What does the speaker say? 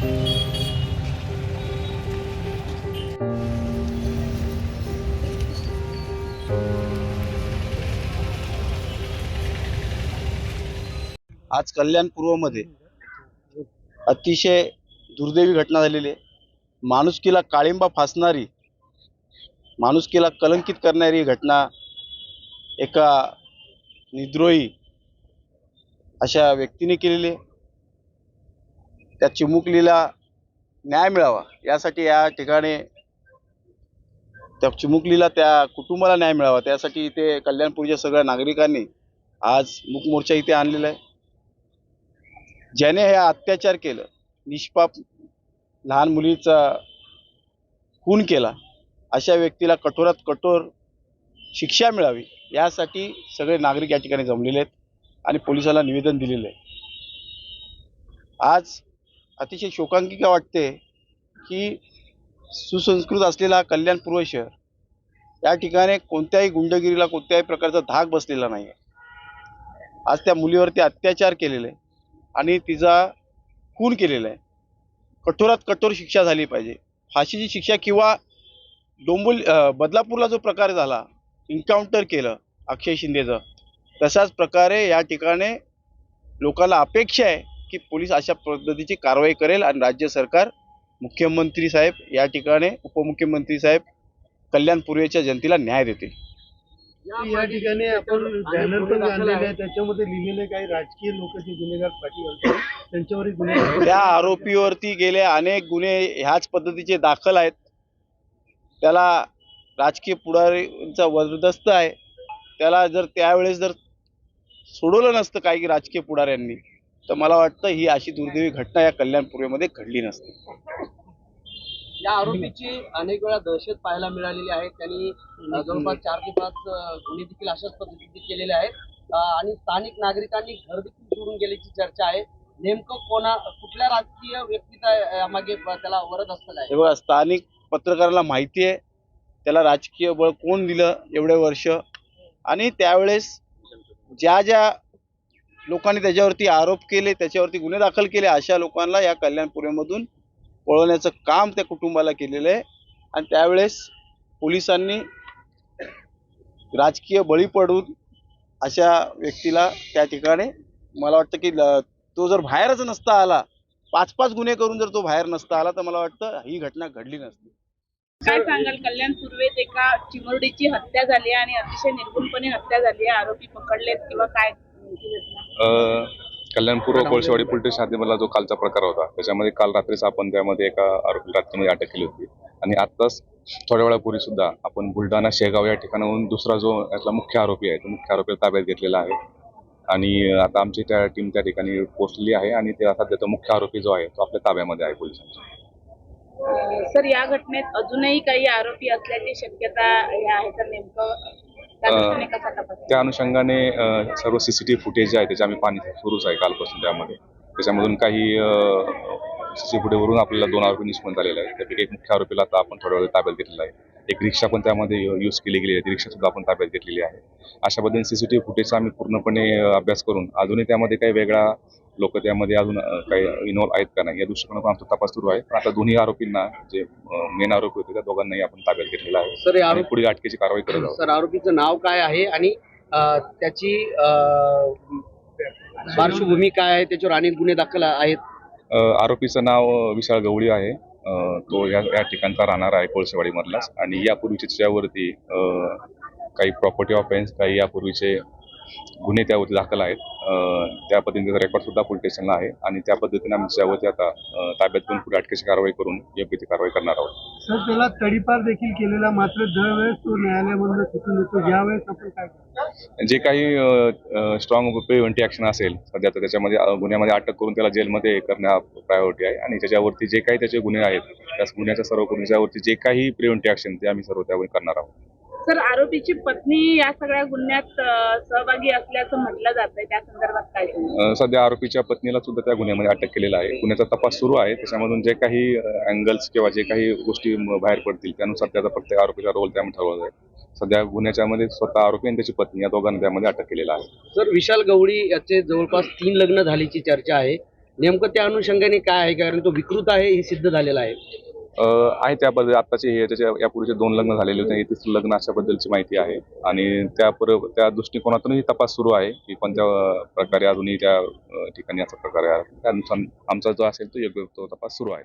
आज कल्याण पूर्वमध्ये अतिशय दुर्दैवी घटना झालेली आहे. माणुसकीला काळिंबा फासणारी माणुसकीला कलंकित करणारी घटना एका निद्रोही अशा व्यक्तीने केलेली आहे. त्या चिमुकलीला न्याय मिळावा यासाठी या ठिकाणी त्या चिमुकलीला त्या कुटुंबाला न्याय मिळावा त्यासाठी इथे कल्याणपूरच्या सगळ्या नागरिकांनी आज मूकमोर्चा इथे आणलेला आहे. ज्याने हे अत्याचार केलं निष्पाप लहान मुलीचा खून केला अशा व्यक्तीला कठोरात कठोर शिक्षा मिळावी यासाठी सगळे नागरिक या ठिकाणी जमलेले आहेत आणि पोलिसाला निवेदन दिलेलं आहे. आज अतिशय शोकांकिका वाटते की सुसंस्कृत असलेला कल्याण पूर्व शहर या ठिकाणी कोणत्याही गुंडगिरीला कोणत्याही प्रकारचा धाक बसलेला नाही आहे आज त्या मुलीवरती अत्याचार केलेले आहे आणि तिचा खून केलेला. आहे कठोरात कठोर शिक्षा झाली पाहिजे. फाशीची शिक्षा किंवा डोंबोली बदलापूरला जो प्रकार झाला इन्काउंटर केलं अक्षय शिंदेचं तशाच प्रकारे या ठिकाणी लोकांना अपेक्षा आहे की पोलीस अशा पद्धतीची कारवाई करेल आणि राज्य सरकार मुख्यमंत्री साहेब या ठिकाणी उपमुख्यमंत्री साहेब कल्याण पूर्वेच्या जनतेला न्याय देतील. या ठिकाणी आपण बॅनर पण आणलेले आहे त्याच्यामध्ये लिहिलेले काही राजकीय लोक जे गुन्हेगार पाठी गुन्हे त्या आरोपीवरती गेले अनेक गुन्हे ह्याच पद्धतीचे दाखल आहेत. त्याला राजकीय पुढारीचा वरदस्त आहे. त्याला जर त्यावेळेस जर सोडवलं नसतं काही राजकीय पुढाऱ्यांनी तर मला वाटतं ही अशी दुर्दैवी घटना या कल्याण पूर्वेमध्ये घडली नसती. या आरोपीची अनेक वेळा दहशत पाहायला मिळालेली आहे. त्यांनी जवळपास चार ते पाच गुन्हे देखील अशाच पद्धतीचे केलेले आहेत. आणि स्थानिक नागरिकांनी घर देखील सोडून गेल्याची चर्चा आहे. नेमकं कोणा कुठल्या राजकीय व्यक्तीचा मागे त्याला वरद असलेला आहे? हे बघा स्थानिक पत्रकाराला माहिती आहे. त्याला राजकीय बळ कोण दिलं एवढे वर्ष? आणि त्यावेळेस ज्या ज्या लोकांनी त्याच्यावरती आरोप केले त्याच्यावरती गुन्हे दाखल केले अशा लोकांना या कल्याणपुरेमधून पळवण्याचं काम त्या कुटुंबाला केलेलं आहे. आणि त्यावेळेस पोलिसांनी राजकीय बळी पडून अशा व्यक्तीला त्या ठिकाणी मला वाटतं की तो जर बाहेरच नसता आला पाच पाच गुन्हे करून जर तो बाहेर नसता आला तर मला वाटतं ही घटना घडली नसती. काय सांगाल? कल्याण पूर्वेत एका चिमुरडीची हत्या झाली आणि अतिशय निर्गुणपणे हत्या झाली आरोपी पकडलेत किंवा काय? कल्याणपूर्व कोळशेवाडी पोलीस स्टेशनमधला जो कालचा प्रकार होता त्याच्यामध्ये काल रात्रीच आपण त्यामध्ये एका आरोपी रात्रीमध्ये अटक केली होती. आणि आत्ताच थोड्या वेळापूर्वी सुद्धा आपण बुलढाणा शेगाव या ठिकाणाहून दुसरा जो यातला मुख्य आरोपी आहे तो मुख्य आरोपीला ताब्यात घेतलेला आहे. आणि आता आमची त्या टीम त्या ठिकाणी पोहोचलेली आहे आणि ते आता त्याचा मुख्य आरोपी जो आहे तो आपल्या ताब्यामध्ये आहे पोलिसांच्या अं, सर या घटनेत अजूनही काही आरोपी असल्याची शक्यता आहे तर नेमकं? त्या अनुषंगाने सर्व सीसीटीव्ही फुटेज जे आहे त्याचे आम्ही पाहणी सुरूच आहे कालपासून त्यामध्ये. त्याच्यामधून काही सीसी फुटेजवरून आपल्याला दोन आरोपी निष्पन्न झालेले आहेत. त्यापैकी एक मुख्य आरोपीला आता आपण थोड्या वेळ ताब्यात घेतलेला आहे. एक रिक्षा पण त्यामध्ये यूज केली गेली आहे. ती रिक्षा सुद्धा आपण ताब्यात घेतलेली आहे. अशा पद्धतीने सीसीटीव्ही फुटेजचा आम्ही पूर्णपणे अभ्यास करून अजूनही त्यामध्ये काही वेगळा लोक त्यामध्ये अजून काही इन्व्हॉल्व आहेत का नाही या दृष्टिकोनातून आमचा तपास सुरू आहे. पण आता दोन्ही आरोपींना जे मेन आरोपी होते त्या दोघांनाही आपण ताब्यात घेतलेला आहे. सर पुढील अटकेची कारवाई करत आहोत. सर आरोपीचं नाव काय आहे आणि त्याची पार्श्वभूमी काय आहे? त्याच्यावर अनेक गुन्हे दाखल आहेत. आरोपीचं नाव विशाळ गवळी आहे. तो या या ठिकाणचा राहणार आहे कोळसेवाडीमधलाच आणि यापूर्वीचे त्याच्यावरती काही प्रॉपर्टी ऑफेन्स काही यापूर्वीचे गुन्हे त्यावरती दाखल आहेत. त्या पद्धतीचा रेकॉर्ड सुद्धा पोलीस स्टेशनला आहे आणि त्या पद्धतीने आम्ही त्यावरती आता ताब्यात घेऊन पुढे अटकेची कारवाई करून योग्य ती कारवाई करणार आहोत. सर त्याला तडीपार देखील केलेला मात्र दरवेळेस तो न्यायालयामधून सुटून येतो. यावेळेस आपण काय जे काही स्ट्रॉंग प्रिव्हेंटिव्ह ॲक्शन असेल सध्या तर त्याच्यामध्ये गुन्ह्यामध्ये अटक करून त्याला जेलमध्ये करणे हा प्रायोरिटी आहे आणि त्याच्यावरती जे काही त्याचे गुन्हे आहेत त्या गुन्ह्याच्या सर्व गुन्ह्याच्यावरती जे काही प्रिव्हेंटिव्ह ॲक्शन ते आम्ही सर्व त्यावर करणार आहोत. सर आरोपीची पत्नी या सगळ्या गुन्ह्यात सहभागी असल्याचं म्हटलं जातंय. त्या संदर्भात काय सध्या आरोपीच्या पत्नीला सुद्धा त्या गुन्ह्यामध्ये अटक केलेला आहे. गुन्ह्याचा तपास सुरू आहे. त्याच्यामधून जे काही अँगल्स किंवा जे काही गोष्टी बाहेर पडतील त्यानुसार त्याचा प्रत्येक आरोपीचा रोल त्यामध्ये ठरवला जाईल. सध्या गुन्ह्याच्या मध्ये स्वतः आरोपी आणि त्याची पत्नी या दोघांना त्यामध्ये अटक केलेला आहे. सर विशाल गवळी याचे जवळपास तीन लग्न झाल्याची चर्चा आहे. नेमकं त्या अनुषंगाने काय आहे? कारण तो विकृत आहे हे सिद्ध झालेलं आहे. आहे त्याबद्दल आत्ताचे हे त्याच्या यापूर्वीचे दोन लग्न झालेले होते. तिसरं लग्न अशाबद्दलची माहिती आहे. आणि त्या पर त्या दृष्टिकोनातूनही तपास सुरू आहे की कोणत्या प्रकारे अजूनही त्या ठिकाणी असा प्रकार आहे. त्यानुसार आमचा जो असेल तो योग्य तो तपास सुरू आहे.